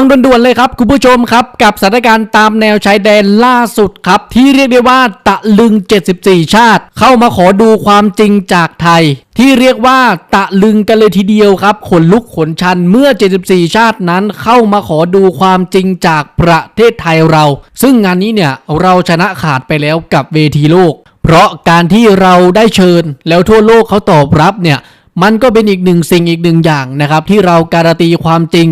ฟังด่วนๆเลยครับคุณผู้ชมครับ กับสถานการณ์ตามแนวชายแดนล่าสุดครับ ที่เรียกได้ว่าตะลึง 74 ชาติ เข้ามาขอดูความจริงจากไทย ที่เรียกว่าตะลึงกันเลยทีเดียวครับขนลุกขนชันเมื่อ 74 ชาตินั้นเข้ามาขอดูความจริงจากประเทศไทยเรา ซึ่งงานนี้เนี่ยเราชนะขาดไปแล้วกับเวทีโลก เพราะการที่เราได้เชิญ แล้วทั่วโลกเขาตอบรับเนี่ยมันก็เป็นอีกหนึ่งสิ่งอีกหนึ่งอย่างนะครับที่เราการันตีความจริง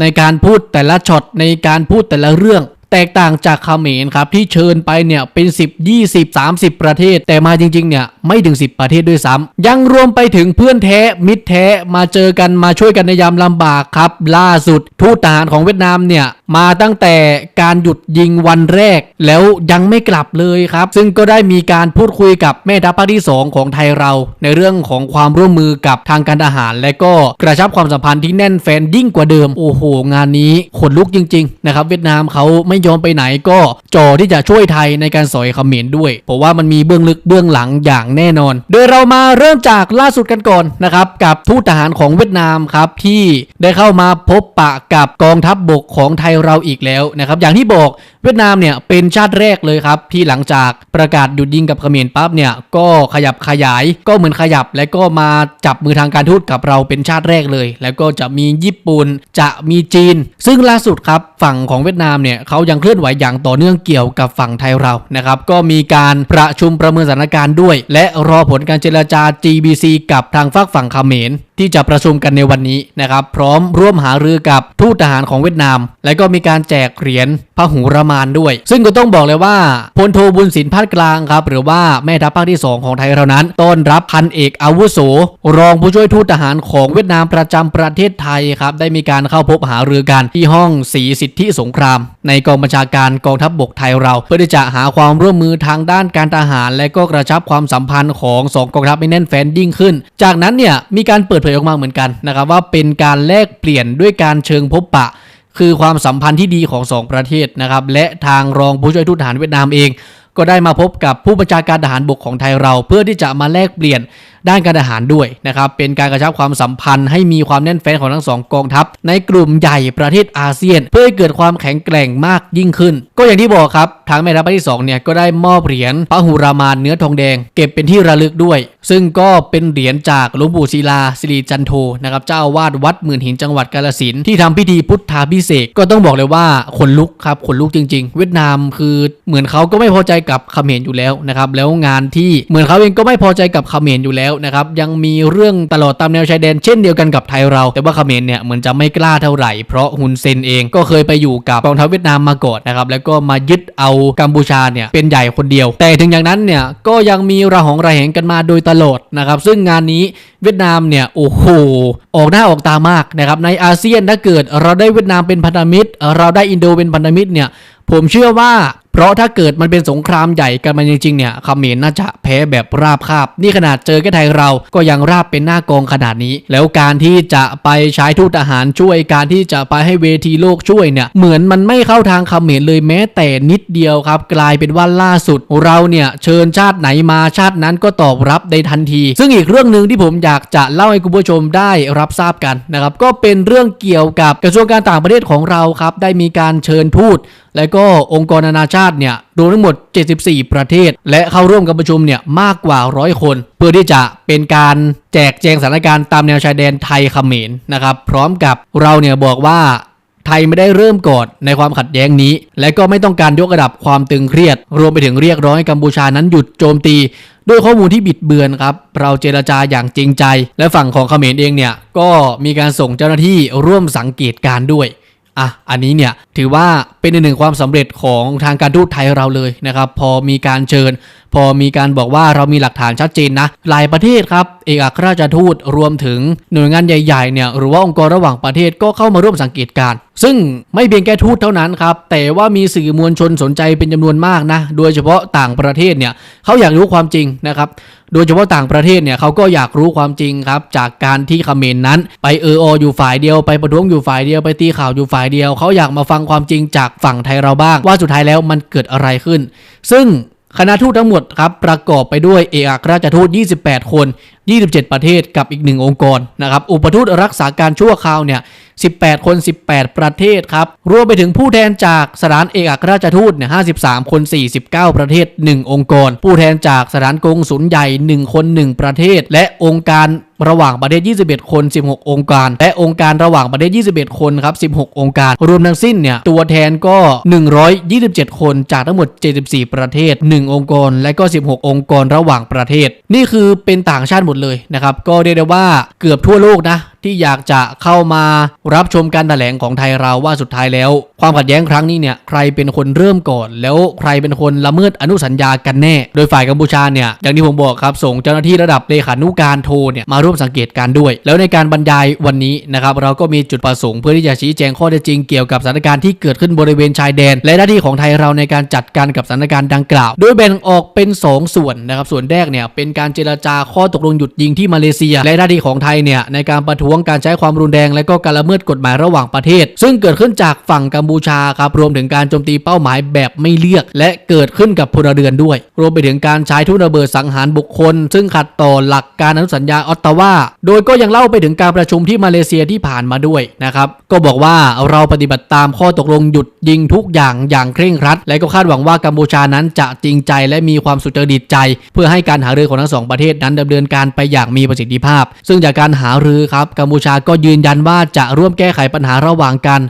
ในการพูดแต่ละช็อตในการพูดแต่ละเรื่อง แตกต่างจากเขมรครับที่เชิญไปเนี่ยเป็น 10 20 30 ประเทศ แต่มาจริงๆเนี่ยไม่ถึง 10 ประเทศด้วยซ้ำยังรวมไปถึงเพื่อนแท้มิตรแท้มาเจอกันมาช่วยกันในยามลำบากครับ ล่าสุดทูตทหารของเวียดนามเนี่ยมาตั้งแต่การหยุดยิงวันแรก แล้วยังไม่กลับเลยครับ ซึ่งก็ได้มีการพูดคุยกับแม่ทัพภาคที่ 2 ของไทยเรา ในเรื่องของความร่วมมือกับทางการทหาร และก็กระชับความสัมพันธ์ที่แน่นแฟนยิ่งกว่าเดิม โอ้โห งานนี้ขนลุกจริง ๆ นะครับ เวียดนามเขาไม่ยอมไปไหนก็จ่อที่จะช่วยไทยในการสอยเขมรด้วย เพราะว่ามันมีเบื้องลึกเบื้องหลังอย่างแน่นอน โดยเรามาเริ่มจากล่าสุดกันก่อนนะครับกับทูตทหารของเวียดนามครับที่ได้เข้ามาพบปะกับกองทัพบบกของไทยเราอีกแล้วนะครับอย่างที่บอกเวียดนามเนี่ยเป็นชาติแรกเลยครับ ที่หลังจากประกาศหยุดยิงกับเขมรปั๊บเนี่ยก็ขยับขยายก็เหมือนขยับ และก็มาจับมือทางการทูตกับเราเป็นชาติแรกเลย แล้วก็จะมีญี่ปุ่นจะมีจีน ซึ่งล่าสุดครับฝั่งของเวียดนามเนี่ยเขายังเคลื่อนไหวอย่างต่อเนื่องเกี่ยวกับฝั่งไทยเรานะครับก็มีการประชุมประเมินสถานการณ์ด้วย และรอผลการเจรจา GBC กับทางฝากฝั่งเขมร ที่จะประชุมกันในวันนี้นะครับ พร้อมร่วมหารือกับทูตทหารของเวียดนาม และก็มีการแจกเหรียญพระหูรมานด้วย ซึ่งก็ต้องบอกเลยว่าพลโทบุญสินภาคกลางครับ หรือว่าแม่ทัพภาคที่ 2 ของไทยเรานั้น ต้อนรับพันเอกอาวุโส รองผู้ช่วยทูตทหารของเวียดนามประจำประเทศไทยครับ ได้มีการเข้าพบหารือกันที่ห้องสีสิทธิสงคราม ในกองบัญชาการกองทัพบบกไทยเรา เพื่อที่จะหาความร่วมมือทางด้านการทหาร และก็กระชับความสัมพันธ์ของสองกองทัพให้แน่นแฟ้นยิ่งขึ้น จากนั้นเนี่ยมีการเปิดเผยออกมาเหมือนกันนะครับว่าเป็นการแลกเปลี่ยนด้วยการเชิงพบปะ คือความสัมพันธ์ที่ดีของสองประเทศนะครับและทางรองผู้ช่วยทูตทหารเวียดนามเอง ก็ได้มาพบกับผู้บัญชาการทหารบกของไทยเรา เพื่อที่จะมาแลกเปลี่ยนด้านการทหารด้วยนะครับเป็นการกระชับความสัมพันธ์ให้มีความแน่นแฟ้นของทั้งสองกองทัพ ในกลุ่มใหญ่ประเทศอาเซียน เพื่อให้เกิดความแข็งแกร่งมากยิ่งขึ้น ก็อย่างที่บอกครับทางแม่ทัพภาคที่2เนี่ยก็ได้มอบเหรียญพระหูรามานเนื้อทองแดง เก็บเป็นที่ระลึกด้วย ซึ่งก็เป็นเหรียญจากหลวงปู่ศิลาสิริจันโทนะครับเจ้าอาวาสวัดหมื่นหินจังหวัดกาฬสินที่ทำพิธีพุทธาพิเศษกก็ต้องบอกเลยว่าขนลุกครับขนลุกจริง ๆ เวียดนามคือเหมือนเขาก็ไม่พอใจกับเขมรอยู่แล้วนะครับแล้วงานที่เหมือนเขาเองก็ไม่พอใจกับเขมรอยู่แล้วนะครับยังมีเรื่องตลอดตามแนวชายแดนเช่นเดียวกันกับไทยเรา แต่ว่าเขมรเนี่ยเหมือนจะไม่กล้าเท่าไหร่เพราะฮุนเซนเองก็เคยไปอยู่กับกองทัพเวียดนามมาก่อนนะครับแล้วก็มายึดเอากัมพูชาเนี่ยเป็นใหญ่คนเดียว แต่ถึงอย่างนั้นเนี่ยก็ยังมีระหองระแหงกันมาโดยตลอดนะครับซึ่งงานนี้เวียดนามเนี่ยโอ้โหออกหน้าออกตามากนะครับในอาเซียนถ้าเกิดเราได้เวียดนามเป็นพันธมิตร เราได้อินโดเป็นพันธมิตรเนี่ยผมเชื่อว่าเพราะถ้าเกิดมันเป็นสงครามใหญ่กันมาจริงๆเนี่ยเขมรน่าจะแพ้แบบราบคาบ นี่ขนาดเจอแค่ไทยเราก็ยังราบเป็นหน้ากองขนาดนี้ แล้วการที่จะไปใช้ทูตทหารช่วยการที่จะไปให้เวทีโลกช่วยเนี่ยเหมือนมันไม่เข้าทางเขมรเลยแม้แต่นิดเดียวครับ กลายเป็นว่าล่าสุด เราเนี่ยเชิญชาติไหนมาชาตินั้นก็ตอบรับในทันที ซึ่งอีกเรื่องหนึ่งที่ผมอยากจะเล่าให้คุณผู้ชมได้รับทราบกันนะครับก็เป็นเรื่องเกี่ยวกับกระทรวงการต่างประเทศของเราครับได้มีการเชิญทูต และก็องค์กรนานาชาติเนี่ยรวมทั้งหมด 74 ประเทศ และเข้าร่วมการประชุมเนี่ยมากกว่าร้อยคน เพื่อที่จะเป็นการแจกแจงสถานการณ์ตามแนวชายแดนไทยเขมรนะครับ พร้อมกับเราเนี่ยบอกว่าไทยไม่ได้เริ่มก่อนในความขัดแย้งนี้ และก็ไม่ต้องการยกระดับความตึงเครียด รวมไปถึงเรียกร้องให้กัมพูชานั้นหยุดโจมตี ด้วยข้อมูลที่บิดเบือนครับ เราเจรจาอย่างจริงใจ และฝั่งของเขมรเองเนี่ย ก็มีการส่งเจ้าหน้าที่ร่วมสังเกตการด้วย อะอันนี้เนี่ยถือว่าเป็นอีกหนึ่งความสำเร็จของทางการทูตไทยเราเลยนะครับ พอมีการเชิญ พอมีการบอกว่าเรามีหลักฐานชัดเจนนะหลายประเทศครับ เอกอัครราชทูตรวมถึงหน่วยงานใหญ่ๆเนี่ยหรือว่าองค์กรระหว่างประเทศก็เข้ามาร่วมสังเกตการ ซึ่งไม่เพียงแค่ทูตเท่านั้นครับ แต่ว่ามีสื่อมวลชนสนใจเป็นจำนวนมากนะโดยเฉพาะต่างประเทศเนี่ยเขาอยากรู้ความจริงนะครับ โดยเฉพาะต่างประเทศเนี่ยเขาก็อยากรู้ความจริงครับจากการที่เขมรนั้น ไปเออออยู่ฝ่ายเดียวไปประท้วงอยู่ฝ่ายเดียวไปตีข่าวอยู่ฝ่ายเดียวเขาอยากมาฟังความจริงจากฝั่งไทยเราบ้าง ว่าสุดท้ายแล้วมันเกิดอะไรขึ้น ซึ่งคณะทูตทั้งหมดครับประกอบไปด้วยเอกอัครราชทูต 28 คน 27 ประเทศกับอีกหนึ่งองค์กรนะครับอุปทูตรักษาการชั่วคราวเนี่ย 18 คน 18 ประเทศครับ รวมไปถึงผู้แทนจากสถานเอกอัครราชทูตเนี่ย53 คน 49 ประเทศ 1 องค์กร ผู้แทนจากสถานกงสุลใหญ่ 1 คน 1 ประเทศ และองค์การระหว่างประเทศ 21 คน 16 องค์การ และองค์การระหว่างประเทศ 21 คนครับ 16 องค์การ รวมทั้งสิ้นเนี่ย ตัวแทนก็ 127 คนจากทั้งหมด 74 ประเทศ 1 องค์กร และก็ 16 องค์กรระหว่างประเทศ นี่คือเป็นต่างชาติหมดเลยนะครับ ก็เรียกได้ว่าเกือบทั่วโลกนะ ที่อยากจะเข้ามารับชมการแถลงของไทยเราว่าสุดท้ายแล้ว ความขัดแย้งครั้งนี้เนี่ยใครเป็นคนเริ่มก่อน แล้วใครเป็นคนละเมิดอนุสัญญากันแน่ โดยฝ่ายกัมพูชาเนี่ยอย่างที่ผมบอกครับส่งเจ้าหน้าที่ระดับเลขานุการโทเนี่ยมาร่วมสังเกตการด้วย แล้วในการบรรยายวันนี้นะครับเราก็มีจุดประสงค์เพื่อที่จะชี้แจงข้อเท็จจริงเกี่ยวกับสถานการณ์ที่เกิดขึ้นบริเวณชายแดน และหน้าที่ของไทยเราในการจัดการกับสถานการณ์ดังกล่าว โดยแบ่งออกเป็น 2 ส่วนนะครับส่วนแรกเนี่ยเป็นการเจรจาข้อตกลงหยุดยิงที่มาเลเซีย และหน้าที่ของไทยเนี่ยในการประท้ววงการใช้ความรุนแรงและก็การละเมิดกฎหมายระหว่างประเทศ ซึ่งเกิดขึ้นจากฝั่งกัมพูชาครับรวมถึงการโจมตีเป้าหมายแบบไม่เลือก และเกิดขึ้นกับพลเรือนด้วย รวมไปถึงการใช้ทุนระเบิดสังหารบุคคล ซึ่งขัดต่อหลักการอนุสัญญาออตตาวาโดยก็ยังเล่าไปถึงการประชุมที่มาเลเซียที่ผ่านมาด้วยนะครับก็บอกว่าเราปฏิบัติตามข้อตกลงหยุดยิงทุกอย่างอย่างเคร่งครัด และก็คาดหวังว่ากัมพูชานั้นจะจริงใจและมีความสุจริตใจ เพื่อให้การหารือของทั้งสองประเทศนั้นดำเนินการไปอย่างมีประสิทธิภาพ ซึ่งจากการหารือครับกัมพูชาก็ยืนยันว่าจะร่วมแก้ไขปัญหาระหว่างกัน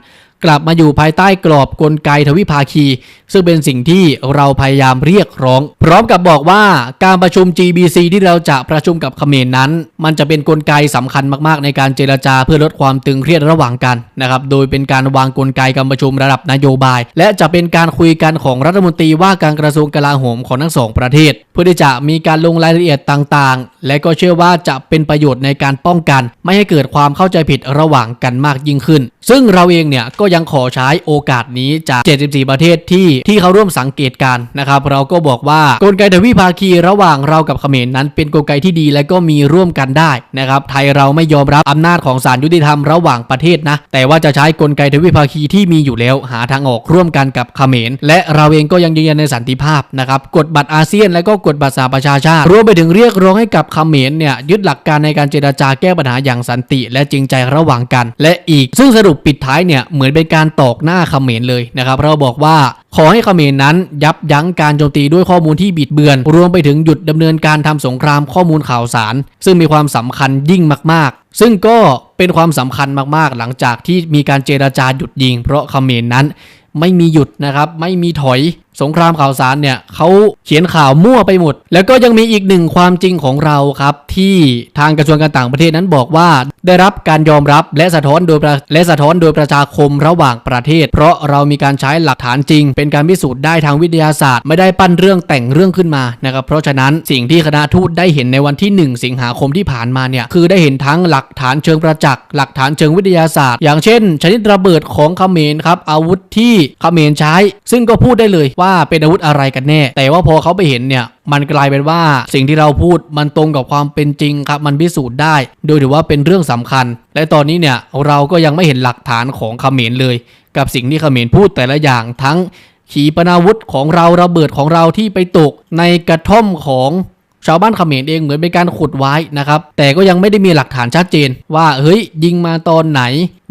กลับมาอยู่ภายใต้กรอบกลไกทวิภาคี ซึ่งเป็นสิ่งที่เราพยายามเรียกร้อง พร้อมกับบอกว่าการประชุม GBC ที่เราจะประชุมกับเขมรนั้น มันจะเป็นนกลไกสำคัญมากๆ ในการเจรจาเพื่อลดความตึงเครียดระหว่างกันนะครับโดยเป็นการวางกลไกการประชุมระดับนโยบาย และจะเป็นการคุยกันของรัฐมนตรีว่าการกระทรวงกลาโหมของทั้งสองประเทศ เพื่อที่จะมีการลงรายละเอียดต่างๆ และก็เชื่อว่าจะเป็นประโยชน์ในการป้องกัน ไม่ให้เกิดความเข้าใจผิดระหว่างกันมากยิ่งขึ้น ซึ่งเราเองเนี่ยก็ยังขอใช้โอกาสนี้จาก 74 ประเทศที่ที่เขาร่วมสังเกตการนะครับเราก็บอกว่ากลไกทวิภาคีระหว่างเรากับเขมรนั้น เป็นกลไกที่ดีและก็มีร่วมกันได้นะครับไทยเราไม่ยอมรับอำนาจของศาลยุติธรรมระหว่างประเทศนะแต่ว่าจะใช้กลไกทวิภาคีที่มีอยู่แล้วหาทางออกร่วมกันกับเขมรและเราเองก็ยังยืนยันในสันติภาพนะครับกฎบัตรอาเซียนและก็กฎบัตรสหประชาชาติรวมไปถึงเรียกร้องให้กับเขมรเนี่ยยึดหลักการในการเจรจาแก้ปัญหาอย่างสันติ และจริงใจระหว่างกัน และอีกซึ่งสรุปปิดท้ายเนี่ยเหมือนเป็นการตอกหน้าเขมรเลยนะครับเราบอกว่าขอให้เขมรนั้นยับยั้งการโจมตีด้วยข้อมูลที่บิดเบือน รวมไปถึงหยุดดำเนินการทำสงครามข้อมูลข่าวสาร ซึ่งมีความสำคัญยิ่งมาก ๆ ซึ่งก็เป็นความสำคัญมาก ๆ หลังจากที่มีการเจราจาหยุดยิง เพราะเขมรนั้นไม่มีหยุดนะครับไม่มีถอย สงครามข่าวสารเนี่ยเขาเขียนข่าวมั่วไปหมด แล้วก็ยังมีอีกหนึ่งความจริงของเราครับ ที่ทางกระทรวงการต่างประเทศนั้นบอกว่า ได้รับการยอมรับและสะท้อนโดยและสะท้อนโดยประชาคมระหว่างประเทศ เพราะเรามีการใช้หลักฐานจริง เป็นการพิสูจน์ได้ทางวิทยาศาสตร์ ไม่ได้ปั้นเรื่องแต่งเรื่องขึ้นมานะครับเพราะฉะนั้นสิ่งที่คณะทูตได้เห็นในวันที่ 1 สิงหาคมที่ผ่านมาเนี่ยคือได้เห็นทั้งหลักฐานเชิงประจักษ์หลักฐานเชิงวิทยาศาสตร์ อย่างเช่น ชนิดระเบิดของเขมรครับอาวุธที่เขมรใช้ ซึ่งก็พูดได้เลยว่าเป็นอาวุธอะไรกันแน่ แต่ว่าพอเขาไปเห็นเนี่ยมันกลายเป็นว่าสิ่งที่เราพูดมันตรงกับความเป็นจริงครับมันพิสูจน์ได้ โดยถือว่าเป็นเรื่องสำคัญ และตอนนี้เนี่ยเราก็ยังไม่เห็นหลักฐานของเขมรเลย กับสิ่งที่เขมรพูดแต่ละอย่างทั้งขีปนาวุธของเราระเบิดของเราที่ไปตกในกระท่อมของ ชาวบ้านเขมรเองเหมือนเป็นการขุดไว้นะครับ แต่ก็ยังไม่ได้มีหลักฐานชัดเจน ว่าเฮ้ยยิงมาตอนไหน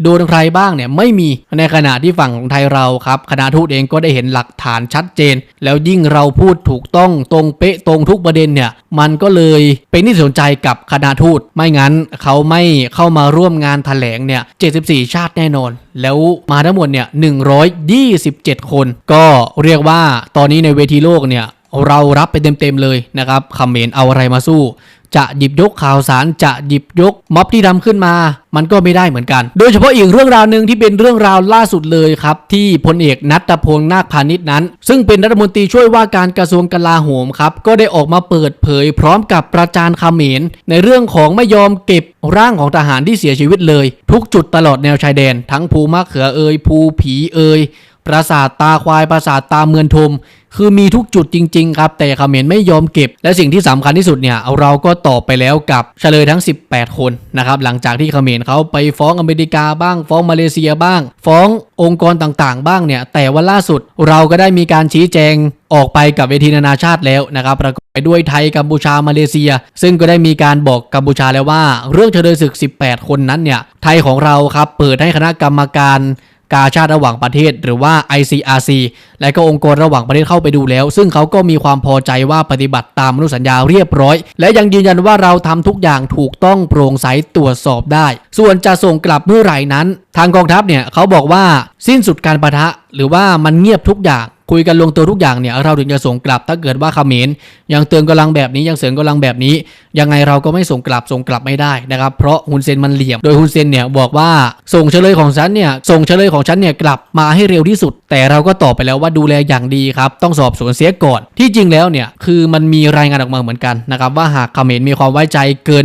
โดนใครบ้างเนี่ยไม่มีในขณะที่ฝั่งของไทยเราครับคณะทูตเองก็ได้เห็นหลักฐานชัดเจน แล้วยิ่งเราพูดถูกต้องตรงเป๊ะตรงทุกประเด็นเนี่ยมันก็เลยเป็นที่สนใจกับคณะทูตไม่งั้นเขาไม่เข้ามาร่วมงานแถลงเนี่ย74 ชาติแน่นอน แล้วมาทั้งหมดเนี่ย127 คน ก็เรียกว่าตอนนี้ในเวทีโลกเนี่ย เรารับไปเต็มๆเลยนะครับคอมเมนต์เอาอะไรมาสู้ จะหยิบยกข่าวสารจะหยิบยกม็อบที่ทำขึ้นมา มันก็ไม่ได้เหมือนกัน โดยเฉพาะอีกเรื่องราวหนึ่งที่เป็นเรื่องราวล่าสุดเลยครับ ที่พลเอกนัทพงษ์นาคพาณิชย์นั้น ซึ่งเป็นรัฐมนตรีช่วยว่าการกระทรวงกลาโหมครับ ก็ได้ออกมาเปิดเผย พร้อมกับประจานเมรในเรื่องของไม่ยอมเก็บร่างของทหารที่เสียชีวิตเลย ทุกจุดตลอดแนวชายแดน ทั้งภูมะเขือเอยภูผีเอย ปราสาทตาควายปราสาทตาเมือนทมคือมีทุกจุดจริง ๆ ครับ แต่เขมรไม่ยอมเก็บ และสิ่งที่สำคัญที่สุดเนี่ยเราก็ตอบไปแล้วกับเฉลยทั้ง 18 คนนะครับหลังจากที่เขมรเขาไปฟ้องอเมริกาบ้าง ฟ้องมาเลเซียบ้าง ฟ้ององค์กรต่างๆ บ้างเนี่ยแต่ว่าล่าสุดเราก็ได้มีการชี้แจงออกไปกับเวทีนานาชาติแล้วนะครับประกอบไปด้วยไทยกัมพูชามาเลเซีย ซึ่งก็ได้มีการบอกกัมพูชาแล้วว่า เรื่องเฉลยศึก 18 คนนั้นเนี่ยไทยของเราครับเปิดให้คณะกรรมการ กาชาติระหว่างประเทศ หรือว่า ICRC และก็องค์กรระหว่างประเทศเข้าไปดูแล้ว ซึ่งเขาก็มีความพอใจว่าปฏิบัติตามอนุสัญญาเรียบร้อย และยังยืนยันว่าเราทำทุกอย่างถูกต้องโปร่งใสตรวจสอบได้ ส่วนจะส่งกลับเมื่อไหร่นั้น ทางกองทัพเนี่ยเขาบอกว่าสิ้นสุดการประทะ หรือว่ามันเงียบทุกอย่าง คุยกันลงตัวทุกอย่างเนี่ยเราถึงจะส่งกลับถ้าเกิดว่าเขมรยังเตือนกำลังแบบนี้ยังเสริมกำลังแบบนี้ ยังไงเราก็ไม่ส่งกลับส่งกลับไม่ได้นะครับเพราะฮุนเซนมันเหลี่ยมโดยฮุนเซนเนี่ยบอกว่าส่งเฉลยของฉันเนี่ยส่งเฉลยของฉันเนี่ยกลับมาให้เร็วที่สุด แต่เราก็ตอบไปแล้วว่าดูแลอย่างดีครับต้องสอบสวนเสียก่อน ที่จริงแล้วเนี่ยคือมันมีรายงานออกมาเหมือนกันนะครับว่าหากเขมรมีความไว้ใจเกิน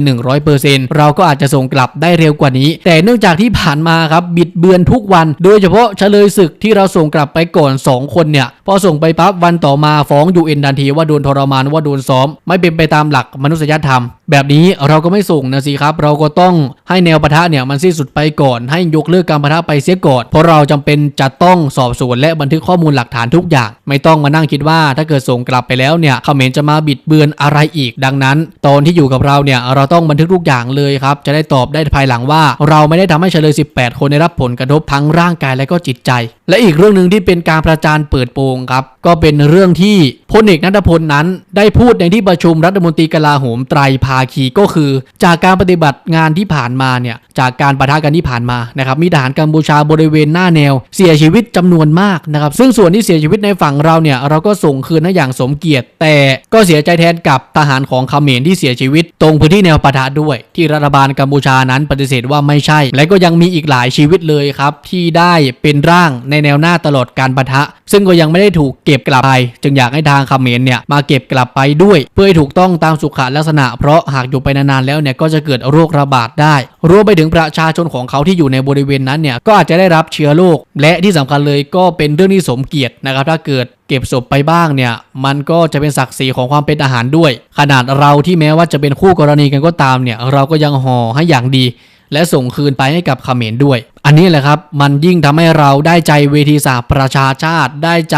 100%เราก็อาจจะส่งกลับได้เร็วกว่านี้ แต่เนื่องจากที่ผ่านมาครับบิดเบือนทุกวัน โดยเฉพาะเฉลยศึกที่เราส่งกลับไปก่อน 2 คนเนี่ยพอส่งไปปั๊บวันต่อมาฟ้องยูเอ็นทันทีว่าโดนทรมานว่าโดนซ้อม ไม่เป็นไปตามหลักมนุษยธรรม แบบนี้เราก็ไม่ส่งนะสิครับ เราก็ต้องให้แนวปะทะเนี่ยมันสิ้นสุดไปก่อน ให้ยกเลิกการปะทะไปเสียก่อนเพราะเราจำเป็นจะต้องสอบสวนและบันทึกข้อมูลหลักฐานทุกอย่าง ไม่ต้องมานั่งคิดว่าถ้าเกิดส่งกลับไปแล้วเนี่ยเขมรจะมาบิดเบือนอะไรอีก ดังนั้น ตอนที่อยู่กับเราเนี่ยเราต้องบันทึกทุกอย่างเลยครับจะได้ตอบได้ภายหลังว่า เราไม่ได้ทำให้เฉลย 18 คนได้รับผลกระทบทั้งร่างกายและก็จิตใจ และอีกเรื่องหนึ่งที่เป็นการประจานเปิดโปงครับ ก็เป็นเรื่องที่พลเอกนัทพลนั้น ได้พูดในที่ประชุมรัฐมนตรีกลาโหมไตรภาคีก็คือ จากการปฏิบัติงานที่ผ่านมาเนี่ยจากการปะทะกันที่ผ่านมานะครับมีทหารกัมพูชาบริเวณหน้าแนว เสียชีวิตจำนวนมากนะครับซึ่งส่วนที่เสียชีวิตในฝั่งเราเนี่ยเราก็ส่งคืนให้อย่างสมเกียรติ แต่ก็เสียใจแทนกับทหารของเขมรที่เสียชีวิต ตรงพื้นที่แนวปะทะด้วย ที่รัฐบาลกัมพูชานั้นปฏิเสธว่าไม่ใช่ และก็ยังมีอีกหลายชีวิตเลยครับที่ได้เป็นร่างในแนวหน้าตลอดการปะทะ ซึ่งก็ยังไม่ได้ถูกเก็บกลับไป จึงอยากให้ทางเขมรเนี่ยมาเก็บกลับไปด้วย เพื่อให้ถูกต้องตามสุขลักษณะ เพราะหากอยู่ไปนานๆแล้วเนี่ยก็จะเกิดโรคระบาดได้ รวมไปถึงประชาชนของเขาที่อยู่ในบริเวณนั้นเนี่ยก็อาจจะได้รับเชื้อโรคและที่สำคัญเลยก็เป็นเรื่องที่สมเกียรตินะครับถ้าเกิดเก็บศพไปบ้างเนี่ย มันก็จะเป็นศักดิ์ศรีของความเป็นทหารด้วย ขนาดเราที่แม้ว่าจะเป็นคู่กรณีกันก็ตามเนี่ย เราก็ยังห่อให้อย่างดี และส่งคืนไปให้กับเขมรด้วย อันนี้แหละครับ มันยิ่งทำให้เราได้ใจเวทีสหประชาชาติ ได้ใจ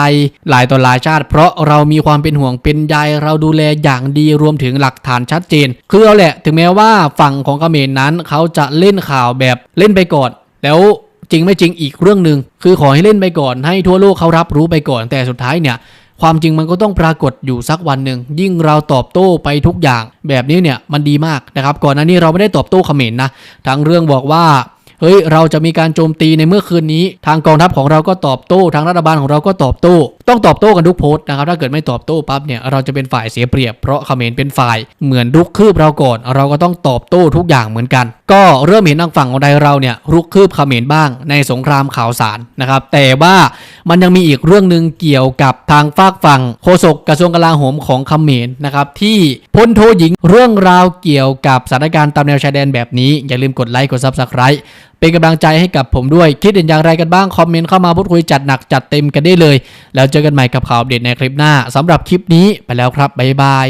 หลายต่อหลายชาติ เพราะเรามีความเป็นห่วงเป็นใยเราดูแลอย่างดีรวมถึงหลักฐานชัดเจน คือเอาแหละ ถึงแม้ว่าฝั่งของเขมรนั้นเขาจะเล่นข่าวแบบเล่นไปก่อน แล้วจริงไม่จริงอีกเรื่องหนึ่งคือขอให้เล่นไปก่อน ให้ทั่วโลกเขารับรู้ไปก่อนแต่สุดท้ายเนี่ยความจริงมันก็ต้องปรากฏอยู่สักวันหนึ่ง ยิ่งเราตอบโต้ไปทุกอย่าง แบบนี้เนี่ยมันดีมากนะครับ ก่อนหน้านี้เราไม่ได้ตอบโต้เขมรนะทั้งเรื่องบอกว่า เฮ้ยเราจะมีการโจมตีในเมื่อคืนนี้ ทางกองทัพของเราก็ตอบโต้ ทางรัฐบาลของเราก็ตอบโต้ ต้องตอบโต้กันทุกโพสต์นะครับถ้าเกิดไม่ตอบโต้ปั๊บเนี่ยเราจะเป็นฝ่ายเสียเปรียบเพราะเขมรเป็นฝ่ายเหมือนรุกคืบเราก่อน เราก็ต้องตอบโต้ทุกอย่างเหมือนกัน ก็เริ่มเห็นทางฝั่งของไทยเราเนี่ยรุกคืบเขมรบ้างในสงครามข่าวสารนะครับแต่ว่า มันยังมีอีกเรื่องหนึ่งเกี่ยวกับทางฝากฝั่งโฆษกกระทรวงกลาโหมของเขมรนะครับที่พลโทหญิงเรื่องราวเกี่ยวกับสถานการณ์ตามแนวชายแดนแบบนี้ อย่าลืมกดไลค์กด Subscribe เป็นกำลังใจให้กับผมด้วย คิดเห็นอย่างไรกันบ้าง คอมเมนต์เข้ามาพูดคุยจัดหนักจัดเต็มกันได้เลย แล้วเจอกันใหม่กับข่าวอัปเดในคลิปหน้าสำหรับคลิปนี้ไปแล้วครับบ๊ายบาย